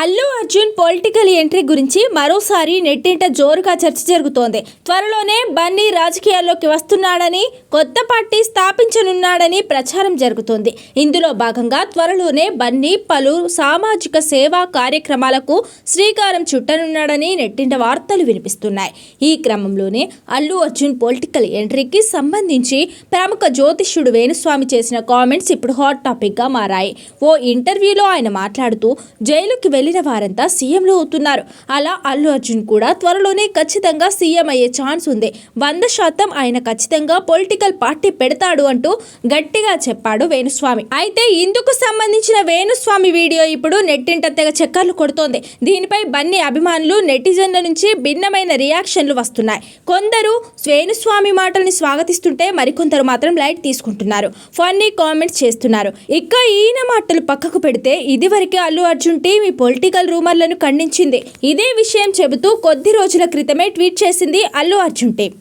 Allu Arjun political entry గురించి మరోసారి నెట్టింట జోరుగా చర్చ జరుగుతోంది. త్వరలోనే బన్నీ రాజకీయాల్లోకి వస్తున్నాడని కొత్త పార్టీ స్థాపించనున్నాడని ప్రచారం జరుగుతోంది. ఇందులో భాగంగా త్వరలోనే బన్నీ పలు సామాజిక సేవా కార్యక్రమాలకు శ్రీకారం చుట్టనున్నాడని నెట్టింట వార్తలు వినిపిస్తున్నాయి. ఈ క్రమంలోనే అల్లు అర్జున్ పొలిటికల్ ఎంట్రీకి సంబంధించి ప్రముఖ జ్యోతిష్యుడు వేణుస్వామి చేసిన కామెంట్స్ ఇప్పుడు హాట్ టాపిక్గా మారాయి. ఓ ఇంటర్వ్యూలో ఆయన మాట్లాడుతూ జైలుకి వెళ్ళిన వారంతా సీఎంలు అవుతున్నారు. అలా అల్లు అర్జున్ కూడా త్వరలోనే ఖచ్చితంగా సీఎం అయ్యే ఛాన్స్ ఉంది. వంద శాతం ఆయన ఖచ్చితంగా పొలిటికల్ పార్టీ పెడతాడు అంటూ గట్టిగా చెప్పాడు వేణుస్వామి. అయితే ఇందుకు సంబంధించిన వేణుస్వామి వీడియో ఇప్పుడు నెట్టింట తెగ చక్కర్లు కొడుతోంది. దీనిపై బన్నీ అభిమానులు నెటిజన్ల నుంచి భిన్నమైన రియాక్షన్లు వస్తున్నాయి. కొందరు వేణుస్వామి మాటల్ని స్వాగతిస్తుంటే మరికొందరు మాత్రం లైట్ తీసుకుంటున్నారు. ఫన్నీ కామెంట్స్ చేస్తున్నారు. ఇక ఈయన మాటలు పక్కకు పెడితే ఇదివరకే అల్లు అర్జున్ టీం ఈ పొలిటికల్ రూమర్లను ఖండించింది. ఇదే విషయం చెబుతూ కొద్ది రోజుల క్రితమే ట్వీట్ చేసింది అల్లు అర్జున్ టీం.